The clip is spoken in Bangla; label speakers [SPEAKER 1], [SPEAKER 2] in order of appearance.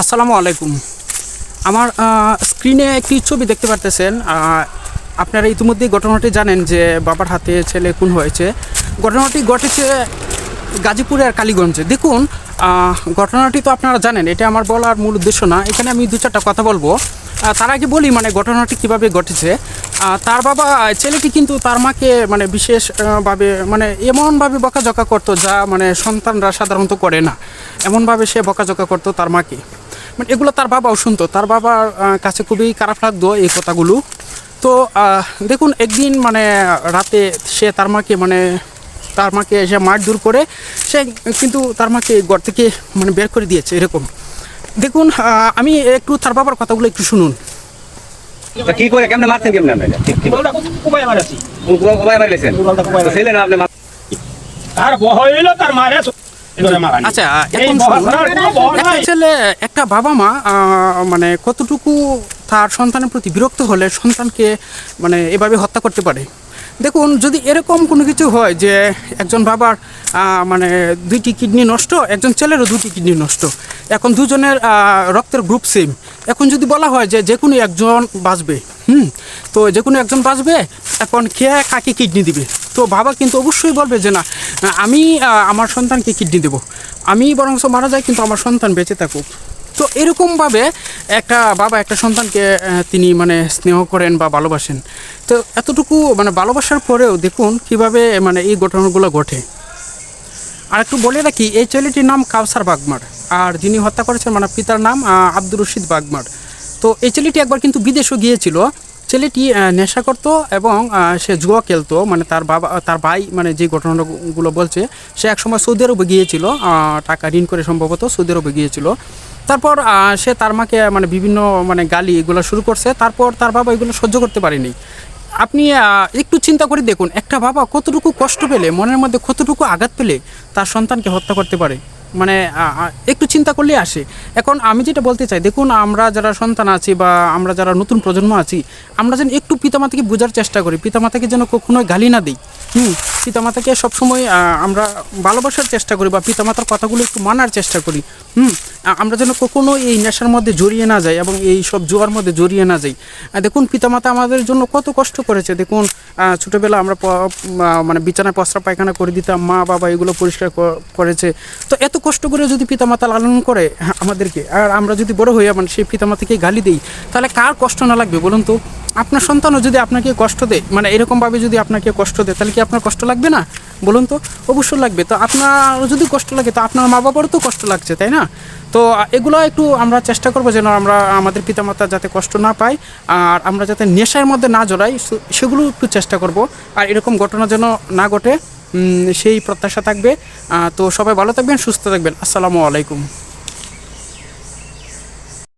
[SPEAKER 1] আসসালামু আলাইকুম। আমার স্ক্রিনে একটি ছবি দেখতে পারতেছেন। আপনারা ইতিমধ্যেই ঘটনাটি জানেন যে বাবার হাতে ছেলে খুন হয়েছে। ঘটনাটি ঘটেছে গাজীপুরের কালীগঞ্জে। দেখুন ঘটনাটি তো আপনারা জানেন, এটা আমার বলার মূল উদ্দেশ্য না। এখানে আমি দু চারটা কথা বলব। তার আগে বলি মানে ঘটনাটি কীভাবে ঘটেছে। তার বাবা, ছেলেটি কিন্তু তার মাকে মানে বিশেষভাবে মানে এমনভাবে বকাঝকা করতো যা মানে সন্তানরা সাধারণত করে না। এমনভাবে সে বকাঝকা করতো তার মাকে। মানে এগুলো তার বাবাও শুনতো তার বাবার কাছে খুবই খারাপ লাগতো এই কথাগুলো। তো দেখুন একদিন মানে রাতে সে তার মাকে মানে তার মাকে এসে দূর করে সে কিন্তু তার মাকে ঘর থেকে মানে বের করে দিয়েছে এরকম। দেখুন আমি একটু তার বাবার কথাগুলো একটু শুনুন।
[SPEAKER 2] কি করে কেমনে মারছেন কেমনে আপনি
[SPEAKER 3] মারাছি
[SPEAKER 2] মারলেছেন? ছেলে না আপনি মার-
[SPEAKER 3] তার মারা
[SPEAKER 1] আচ্ছা এখন একটা ছেলে একটা বাবা মা মানে কতটুকু তার সন্তানের প্রতি বিরক্ত হলে সন্তানকে মানে এভাবে হত্যা করতে পারে? দেখুন যদি এরকম কোনো কিছু হয় যে একজন বাবার মানে দুইটি কিডনি নষ্ট একজন ছেলেরও দুটি কিডনি নষ্ট এখন দুজনের আহ, রক্তের গ্রুপ সেম এখন যদি বলা হয় যে যে কোনো একজন বাঁচবে হুম তো যে কোনো একজন বাঁচবে এখন খেয়ে কাকে কিডনি দিবে? তো বাবা কিন্তু অবশ্যই বলবে যে না, আমি আমার সন্তানকে কিডনি দেবো। আমি বরঞ্চ মারা যায় কিন্তু আমার সন্তান বেঁচে থাকুক। তো এরকমভাবে একটা বাবা, একটা সন্তানকে তিনি মানে স্নেহ করেন বা ভালোবাসেন। তো এতটুকু মানে ভালোবাসার পরেও দেখুন কীভাবে মানে এই ঘটনাগুলো ঘটে। আর একটু বলে রাখি, এই ছেলেটির নাম কাউসার বাগমার। আর যিনি হত্যা করেছেন মানে পিতার নাম আব্দুর রশিদ বাগমার। তো এই ছেলেটি একবার কিন্তু বিদেশও গিয়েছিল। ছেলেটি নেশা করত এবং সে জুয়া খেলতো। মানে তার বাবা, তার ভাই মানে যে ঘটনাগুলো বলছে, সে একসময় সৌদি আরবে গিয়েছিল। টাকা ঋণ করে সম্ভবত সৌদি আরবে গিয়েছিল। তারপর সে তার মাকে মানে বিভিন্ন মানে গালি এগুলো শুরু করছে। তারপর তার বাবা এগুলো সহ্য করতে পারেনি। আপনি একটু চিন্তা করে দেখুন, একটা বাবা কতটুকু কষ্ট পেলে, মনের মধ্যে কতটুকু আঘাত পেলে তার সন্তানকে হত্যা করতে পারে? মানে একটু চিন্তা করলে আসে। এখন আমি যেটা বলতে চাই, দেখুন, আমরা যারা সন্তান আছি বা আমরা যারা নতুন প্রজন্ম আছি, আমরা যেন একটু পিতামাতাকে বোঝার চেষ্টা করি, পিতামাতাকে যেন কখনোই গালি না দিই। হুম পিতামাতাকে সবসময় আমরা ভালোবাসার চেষ্টা করি বা পিতামাতার কথাগুলো একটু মানার চেষ্টা করি। হুম আমরা যেন কখনো এই নেশার মধ্যে জড়িয়ে না যাই এবং এই সব জুয়ার মধ্যে জড়িয়ে না যাই। দেখুন পিতামাতা আমাদের জন্য কত কষ্ট করেছে। দেখুন ছোটোবেলা আমরা মানে বিছানায় পস্রা পায়খানা করে দিতাম মা বাবা এগুলো পরিষ্কার করেছে। তো এত কষ্ট করে যদি পিতামাতা লালন করে হ্যাঁ, আমাদেরকে আর আমরা যদি বড় হয়ে মানে সেই পিতামাতাকে গালি দিই তাহলে কার কষ্ট না লাগবে বলুন তো? আপনার সন্তানও যদি আপনাকে কষ্ট দেয় মানে এরকমভাবে যদি আপনাকে কষ্ট দেয়, তাহলে কি আপনার কষ্ট লাগবে না? বলুন তো, অবশ্যই লাগবে। তো আপনার যদি কষ্ট লাগে, তো আপনার মা বাবারও তো কষ্ট লাগছে, তাই না? তো এগুলো একটু আমরা চেষ্টা করব যেন আমরা আমাদের পিতামাতা যাতে কষ্ট না পাই আর আমরা যাতে নেশার মধ্যে না জড়াই সেগুলো একটু চেষ্টা করব। আর এরকম ঘটনা যেন না ঘটে সেই প্রত্যাশা থাকবে। তো সবাই ভালো থাকবেন, সুস্থ থাকবেন। আসসালামু আলাইকুম।